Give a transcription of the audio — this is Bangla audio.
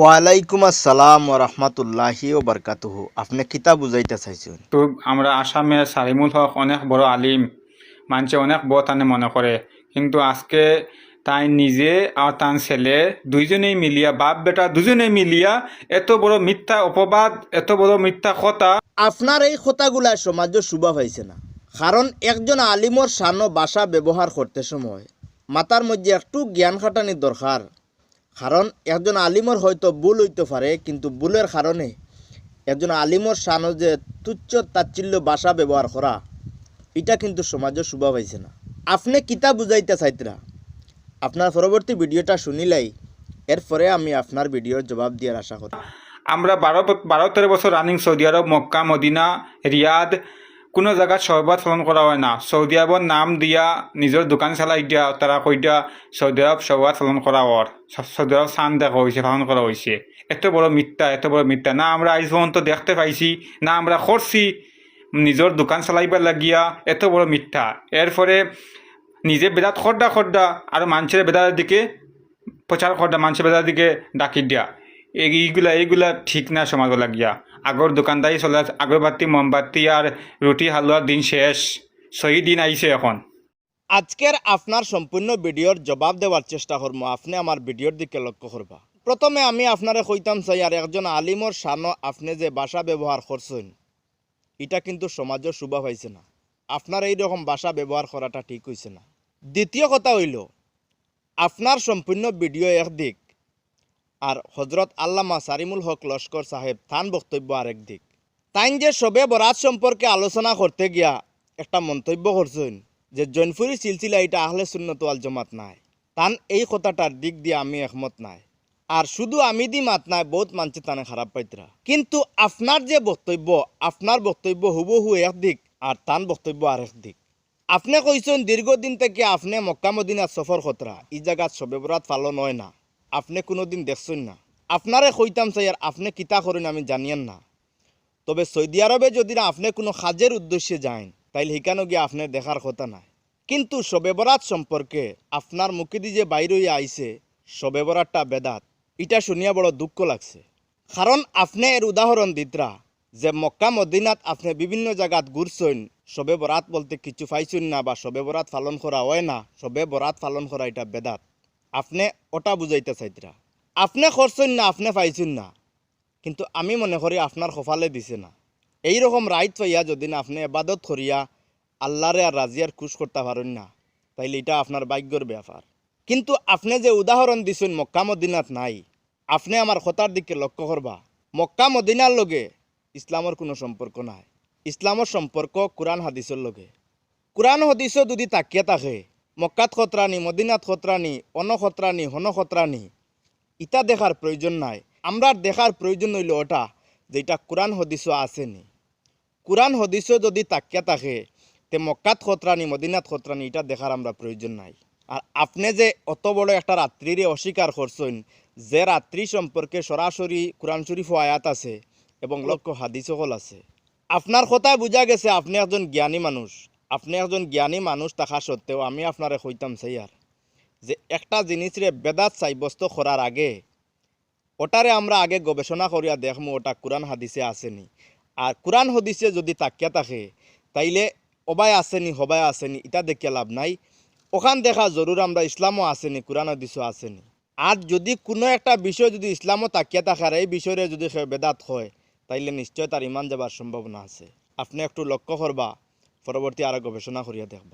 ওয়ালাইকুম আসসালাম রহমতুল্লাহি ও আপনি কিতা বুঝাইতে চাইছেন? তো আমরা আসামে সালিমুল হক অনেক বড় আলিম মানুষে অনেক বড় মনে করে। কিন্তু আজকে তাই নিজে আর তার ছেলে দুইজনেই মিলিয়া বাপ বেটা দুজনেই মিলিয়া এত বড় মিথ্যা অপবাদ এত বড় মিথ্যা কথা। আপনার এই কথাগুলা সমাজে শুভা পাইছে না। কারণ একজন আলিমর সানো বাসা ব্যবহার করতে সময়। মাতার মধ্যে একটু জ্ঞান খাটানির দরকার কারণ একজন আলিমর হয়তো ভুল হইতে পারে কিন্তু ভুলের কারণে একজন আলিমর সানো যে তুচ্ছ তাচ্ছিল্য বাসা ব্যবহার করা এটা কিন্তু সমাজে শুভা পাইছে না। আপনি কিতা বুঝাইতে চাইতরা আপনার পরবর্তী ভিডিওটা শুনিলাই এরপরে আমি আপনার ভিডিওর জবাব দেওয়ার আশা করি। আমরা বারো বারো তেরো বছর running Saudi Arab Mecca, Medina, Riyadh কোনো জায়গাত সহবাদ পালন করা হয় না। সৌদি আরবর নাম দিয়া নিজের দোকান চালাই দিয়া তারা কই দিয়া সৌদি আরব সহবাদ পালন করা হর সৌদি আরব চান দেখা হয়েছে পালন করা হয়েছে এত বড় মিথ্যা, এত বড় মিথ্যা। না আমরা আজ পর্যন্ত দেখতে পাইছি, না আমরা করছি নিজের দোকান চালাইবার লাগিয়া এত বড় মিথ্যা। এরপরে নিজে বেদাত খড্ডা খড্ডা আর মানুষের বেদার দিকে প্রচার খড্ডা মানুষের বেদার দিকে ডাকি দিয়া। এই- এইগুলা এইগুলা ঠিক না সমাজ লাগিয়া। আগর দোকানদারি চলে আগরবাতি মোমবাতি আর রুটি হালুয়ার দিন শেষ। ছয়ই দিন আইছে এখন। আজকের আপনার সম্পূর্ণ ভিডিওর জবাব দেওয়ার চেষ্টা করব আপনি আমার ভিডিওর দিকে লক্ষ্য করবা প্রথমে আমি আপনারে কইতাম চাই আর একজন আলিমর সানো আপনি যে ভাষা ব্যবহার করছেন এটা কিন্তু সমাজও শুভা পাইছে না। আপনার এই রকম ভাষা ব্যবহার করাটা ঠিক হয়েছে না। দ্বিতীয় কথা হইল আপনার সম্পূর্ণ ভিডিও একদিক আর হজরত আল্লামা সারিমুল হক লস্কর সাহেব থান বক্তব্য আরেক দিক। তাইন যে সবে বরাত সম্পর্কে আলোচনা করতে গিয়া একটা মন্তব্য করছেন যে, জৈনপুরি সিলসিলা এটা আহলে সুন্নত ওয়াল জমাত নাই। তান এই কথাটার দিক দিয়ে আমি একমত নাই। আর শুধু আমি দি মাত নাই, বহুত মানছে তানে খারাপ পাইতরা। কিন্তু আপনার যে বক্তব্য, আপনার বক্তব্য হুবহু এক দিক আর তান বক্তব্য আরেক দিক। আপনি কইছেন, দীর্ঘদিন থেকে আপনি মক্কা মদিনা সফর খতরা, এই জায়গাত সবে বরাত পালন হয় না। আপনি কোনোদিন দেখছেন না। আপনারে কইতাম চাই আর আপনি কিতা করেন আমি জানিয়েন না। তবে সৌদি আরবে যদি না আপনি কোনো কাজের উদ্দেশ্যে যান তাইলে সেখানে গিয়ে আপনার দেখার কথা নাই। কিন্তু শবে বরাত সম্পর্কে আপনার মুখে দিয়ে যে বাইর আইছে শবে বরাতটা বেদাত। এটা শুনিয়া বড় দুঃখ লাগছে। কারণ আপনি এর উদাহরণ দিতরা যে মক্কা মদিনাত আপনি বিভিন্ন জায়গাত ঘুরছেন শবে বরাত বলতে কিছু পাইছেন না বা শবে বরাত পালন করা হয় না শবে বরাত পালন করা এটা বেদাত। আপনি ওটা বুঝাইতে চাইতরা। আপনি করছেন না, আপনি পাইছেন না। কিন্তু আমি মনে করি আপনার কপালে দিছে না। এই রকম রাইত পাইয়া যদি না আপনি এবাদত করিয়া আল্লাহরে আর রাজিয়ার খুশ করতে পারেন না, তাইলে এটা আপনার ভাগ্যর ব্যাপার। কিন্তু আপনি যে উদাহরণ দিছেন, মক্কা মদিনাত নাই, আপনি আমার কথার দিকে লক্ষ্য করবা। মক্কা মদিনার লগে ইসলামর কোনো সম্পর্ক নাই। ইসলামর সম্পর্ক কোরআন হাদিসের লগে। কোরআন হাদিসও যদি তাকিয়ে থাকে মক্কাত খতরানি, মদিনাত খতরানি অন খতরানি হন খতরানি ইটা দেখার প্রয়োজন নাই। আমরা দেখার প্রয়োজন হইল ওটা যেটা কোরআন হদিসও আসেনি। কোরআন হদিসও যদি তাকিয়া থাকে, তে মক্কাত খতরানি, মদিনাত খতরানি, এটা দেখার আমরা প্রয়োজন নাই। আর আপনি যে অত বড় একটা রাত্রিরে অস্বীকার করছেন, যে রাত্রি সম্পর্কে সরাসরি কোরআন শরীফ আয়াত আছে এবং লক্ষ্য হাদিস আছে। আপনার কথায় বোঝা গেছে আপনি একজন জ্ঞানী মানুষ। আপনি একজন জ্ঞানী মানুষ থাকা সত্ত্বেও আমি আপনারে কইতাম চাই আর যে একটা জিনিসরে বেদাত সাব্যস্ত করার আগে, ওটারে আমরা আগে গবেষণা করিয়া দেখমু, ওটা কোরআন হাদিসে আসেনি। আর কোরআন হাদিসে যদি তাকিয়া থাকে, তাইলে অবাই আসেনি, হবাই আসেনি এটা দেখিয়া লাভ নাই। ওখান দেখা জরুর আমরা ইসলামও আসেনি, কোরআন হাদিসও আসেনি। আর যদি কোনো একটা বিষয় যদি ইসলামও তাকিয়া থাকে, আর এই বিষয়ে যদি বেদাত হয়, তাইলে নিশ্চয় তার ইমান যাবার সম্ভাবনা আছে। আপনি একটু লক্ষ্য করবা পরবর্তী আরও গবেষণা করিয়া দেখবা।